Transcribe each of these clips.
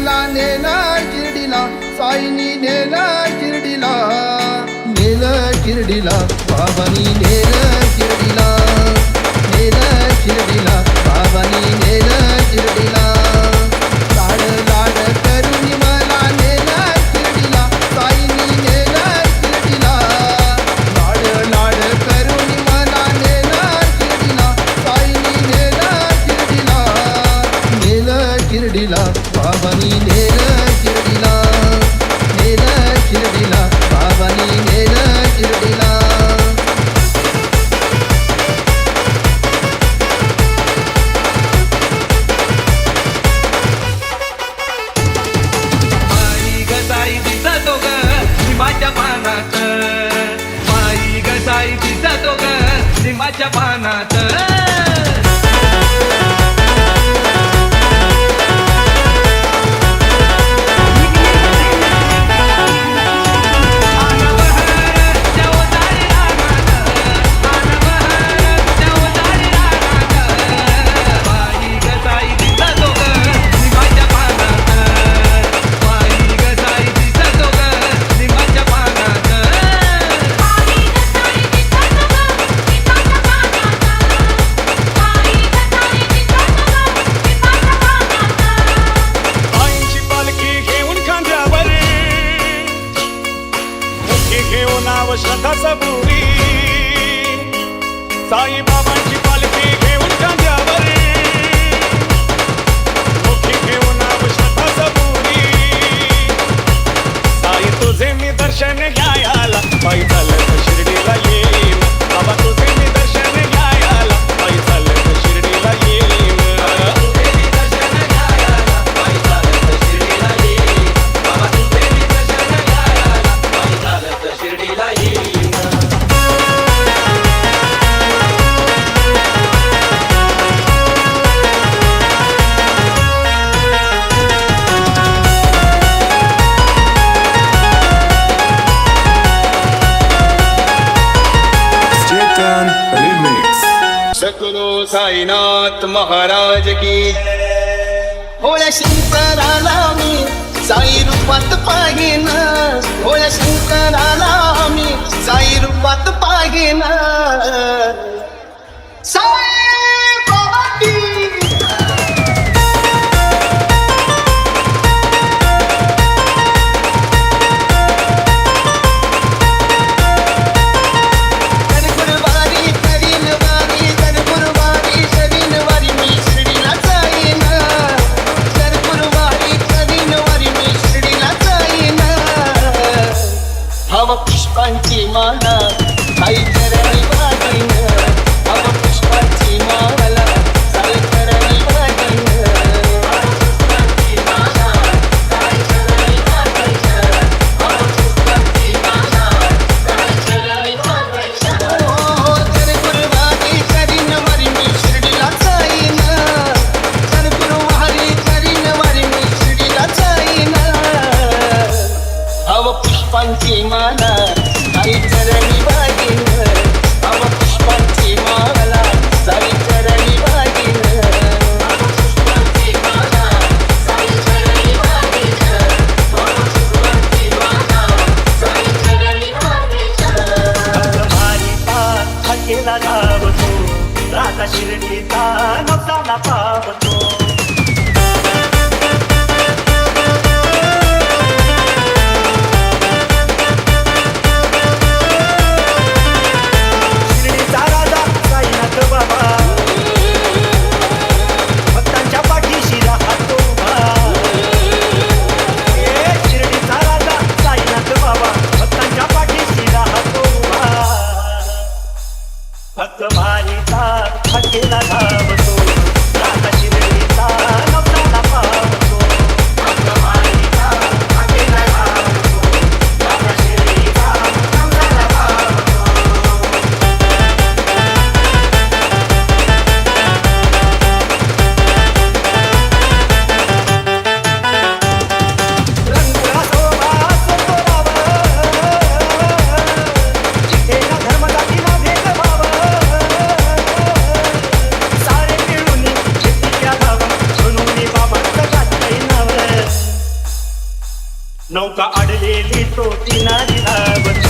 नेला नेला शिर्डीला साईनी नेला शिर्डीला नेल शिर्डीला बाबानी नेला साईबाबांची पालखी घेऊन कांद्यावर मुखी घेऊन आवश्यकता सबुरी साई तुझे मी दर्शन घ्यायला पाहिजे. साईनाथ महाराज की। होळ्या शंकराला मी साई रूपात पाहिन. होळ्या शंकराला मी साई रूपात पाहिना. नौका अडलेली तो किनारी धावत.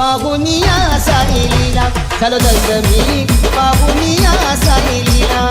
गोड पाला झालो दंग मी पाहुनिया साईलीला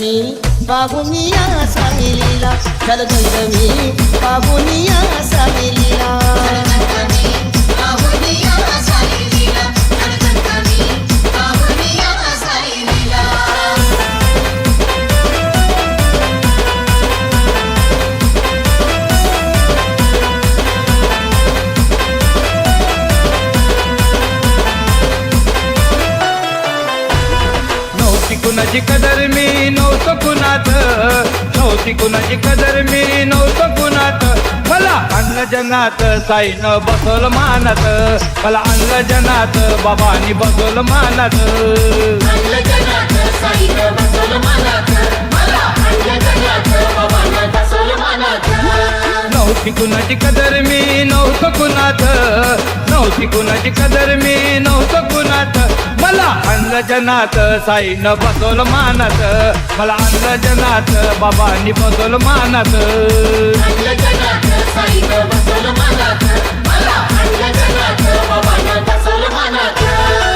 मी बाबुनिया साहिलीला. झालो दंग मी बाबुनिया साहिलीला कुणाची कदर नव्हती कुणाची कदर मी नव्हतं कुणात? मला आणलं जनात साईनं बसवलं मानात. मला आणलं जनात बाबांनी बसवलं मानात. नव्हती कुणाची कदर मी नव्हतं कुणात. नव्हती कुणाची कदर मी नव्हतो कुणात मला अंगजनात जनात साईनं बसवलं मानात मला अंगजनात बाबांनी बसवलं मानात मला